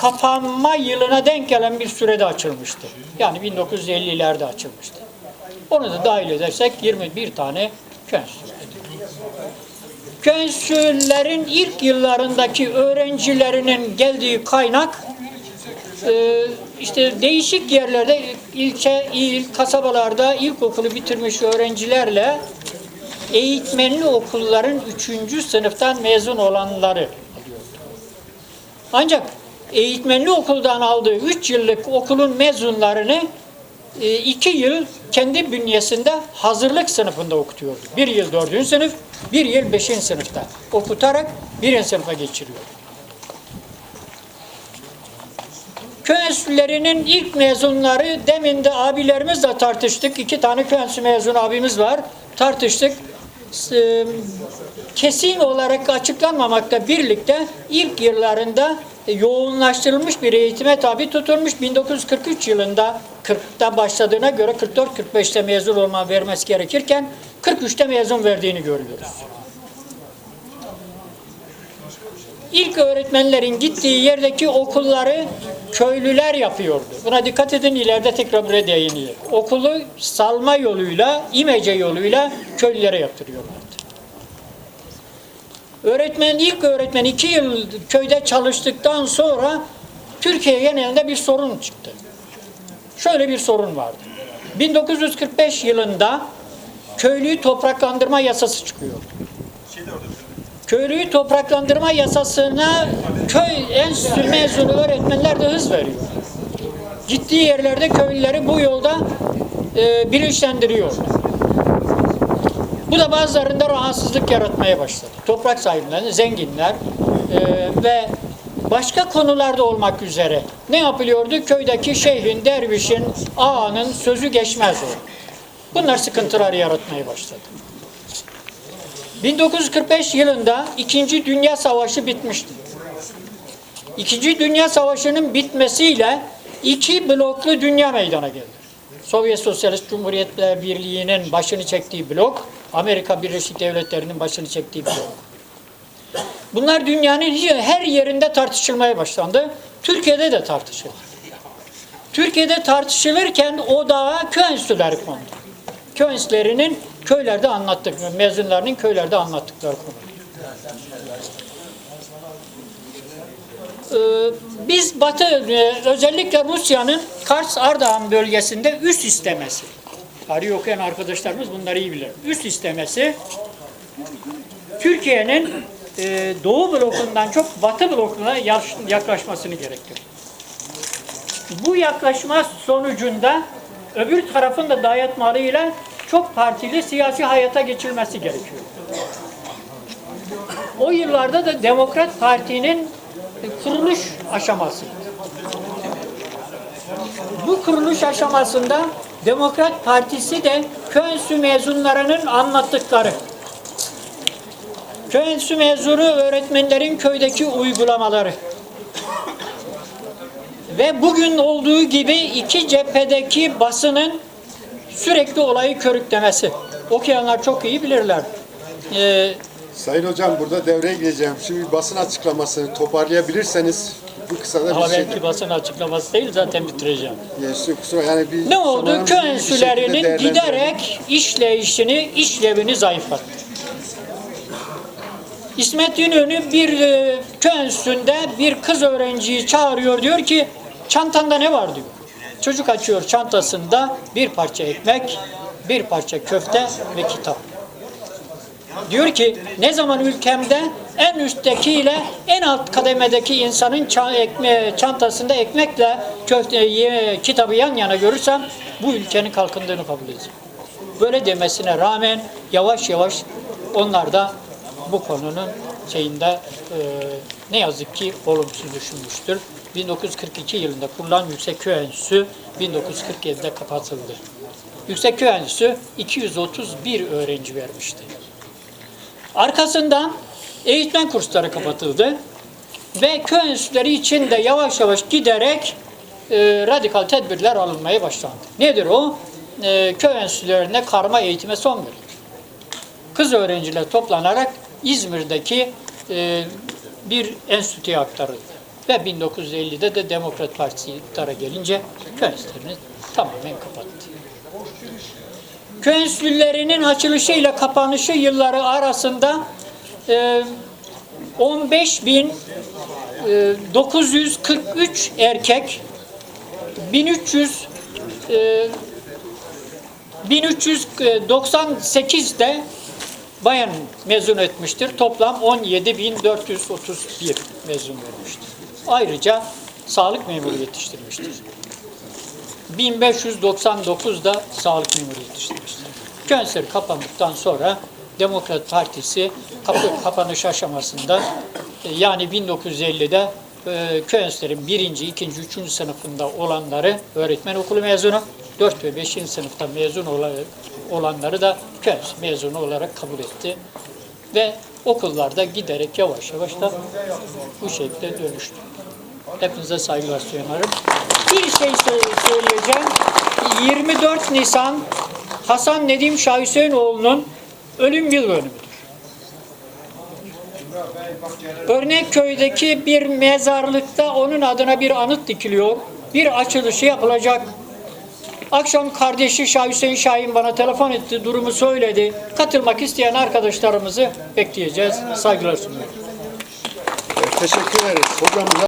kapanma yılına denk gelen bir sürede açılmıştı. Yani 1950'lerde açılmıştı. Onu da dahil edersek 21 tane. Köy enstitülerin ilk yıllarındaki öğrencilerinin geldiği kaynak e, işte değişik yerlerde ilçe, il, kasabalarda ilkokulu bitirmiş öğrencilerle eğitmenli okulların 3. sınıftan mezun olanları alıyordu. Ancak eğitmenli okuldan aldığı 3 yıllık okulun mezunlarını 2 yıl kendi bünyesinde hazırlık sınıfında okutuyordu. Bir yıl 4. sınıf, bir yıl 5. sınıfta okutarak 1. sınıfa geçiriyordu. Köy enstitülerinin ilk mezunları demin de abilerimizle tartıştık. İki tane köy enstitüsü mezun abimiz var. Tartıştık. Ee, Kesin olarak açıklanmamakla birlikte ilk yıllarında yoğunlaştırılmış bir eğitime tabi tutulmuş. 1943 yılında 40'ta başladığına göre 44-45'te mezun olma vermesi gerekirken 43'te mezun verdiğini görüyoruz. İlk öğretmenlerin gittiği yerdeki okulları köylüler yapıyordu. Buna dikkat edin ileride tekrar buraya değineyim. Okulu salma yoluyla, imece yoluyla köylülere yaptırıyorlardı. Öğretmen, ilk öğretmen iki yıl köyde çalıştıktan sonra Türkiye genelinde bir sorun çıktı. Şöyle bir sorun vardı. 1945 yılında köylüyü topraklandırma yasası çıkıyor. Köylüyü topraklandırma yasasına köy enstitü mezunu öğretmenler de hız veriyor. Gittiği yerlerde köylüleri bu yolda e, bilinçlendiriyor. Bu da bazılarında rahatsızlık yaratmaya başladı. Toprak sahipleri, zenginler e, ve başka konularda olmak üzere ne yapılıyordu? Köydeki şeyhin, dervişin, ağanın sözü geçmez o. Bunlar sıkıntılar yaratmaya başladı. 1945 yılında İkinci Dünya Savaşı bitmişti. İkinci Dünya Savaşı'nın bitmesiyle iki bloklu dünya meydana geldi. Sovyet Sosyalist Cumhuriyetler Birliği'nin başını çektiği blok, Amerika Birleşik Devletleri'nin başını çektiği blok. Bunlar dünyanın her yerinde tartışılmaya başlandı. Türkiye'de de tartışıldı. Türkiye'de tartışılırken odağa köy enstitüleri kondu. Köy enstitülerinin köylerde anlattık, mezunlarının köylerde anlattıkları konu. Ee, biz Batı, özellikle Rusya'nın Kars Ardahan bölgesinde üst istemesi, tarih okuyan arkadaşlarımız bunları iyi bilir. Üst istemesi, Türkiye'nin e, Doğu blokundan çok Batı blokuna yaklaşmasını gerektirir. Bu yaklaşma sonucunda öbür tarafın da dayatmalıyla çok partili siyasi hayata geçilmesi gerekiyor. O yıllarda da Demokrat Parti'nin kuruluş aşaması. Bu kuruluş aşamasında Demokrat Partisi de köy enstitü mezunlarının anlattıkları, köy enstitü mezunu öğretmenlerin köydeki uygulamaları ve bugün olduğu gibi iki cephedeki basının sürekli olayı körüklemesi. Okuyanlar çok iyi bilirler. Ee, Sayın Hocam burada devreye gireceğim. Şimdi basın açıklamasını toparlayabilirseniz bu kısada ama bir şey... belki basın açıklaması değil zaten bitireceğim. Yani kusura yani bir Ne oldu? Köy bir enstitülerinin şekilde değerlendirelim. giderek işleyişini, işlevini zayıflattı. İsmet İnönü bir e, köy enstitüsünde bir kız öğrenciyi çağırıyor diyor ki çantanda ne var diyor. Çocuk açıyor çantasında bir parça ekmek, bir parça köfte ve kitap. Diyor ki ne zaman ülkemde en üsttekiyle en alt kademedeki insanın çantasında ekmekle köfte, kitabı yan yana görürsem bu ülkenin kalkındığını kabul edeceğim. Böyle demesine rağmen yavaş yavaş onlar da bu konunun şeyinde e, ne yazık ki olumsuz düşünmüştür. 1942 yılında kurulan Yüksek Köy Enstitüsü 1947'de kapatıldı. Yüksek Köy Enstitüsü 231 öğrenci vermişti. Arkasından eğitmen kursları kapatıldı ve köy enstitüleri için yavaş yavaş giderek e, radikal tedbirler alınmaya başlandı. Nedir o? E, köy enstitülerine karma eğitime son verildi. Kız öğrenciler toplanarak İzmir'deki e, bir enstitüye aktarıldı. Ve 1950'de de Demokrat Partisi iktidara gelince köy tamamen kapattı. Köy enstitülerinin açılışı ile kapanışı yılları arasında e, 15 bin e, 943 erkek 1300 e, 1398 de bayan mezun etmiştir. Toplam 17.431 mezun vermiştir. Ayrıca sağlık memuru yetiştirmiştir. 1599 da sağlık memuru yetiştirmiştir. Könser kapandıktan sonra Demokrat Partisi kapı kapanış aşamasında e, yani 1950'de e, Könser'in birinci, ikinci, üçüncü sınıfında olanları öğretmen okulu mezunu, 4 ve 5. sınıfta mezun ola- olanları da Könser mezunu olarak kabul etti. Ve okullarda giderek yavaş yavaş da bu şekilde dönüştü. Hepinize saygılar sunarım. Bir şey sö- söyleyeceğim. 24 Nisan Hasan Nedim Şah Hüseyinoğlu'nun ölüm yıl dönümüdür. Örnekköy'deki bir mezarlıkta onun adına bir anıt dikiliyor. Bir açılışı yapılacak. Akşam kardeşi Şah Hüseyin Şahin bana telefon etti, durumu söyledi. Katılmak isteyen arkadaşlarımızı bekleyeceğiz. Saygılar sunuyorum. Teşekkür ederiz. Hocamıza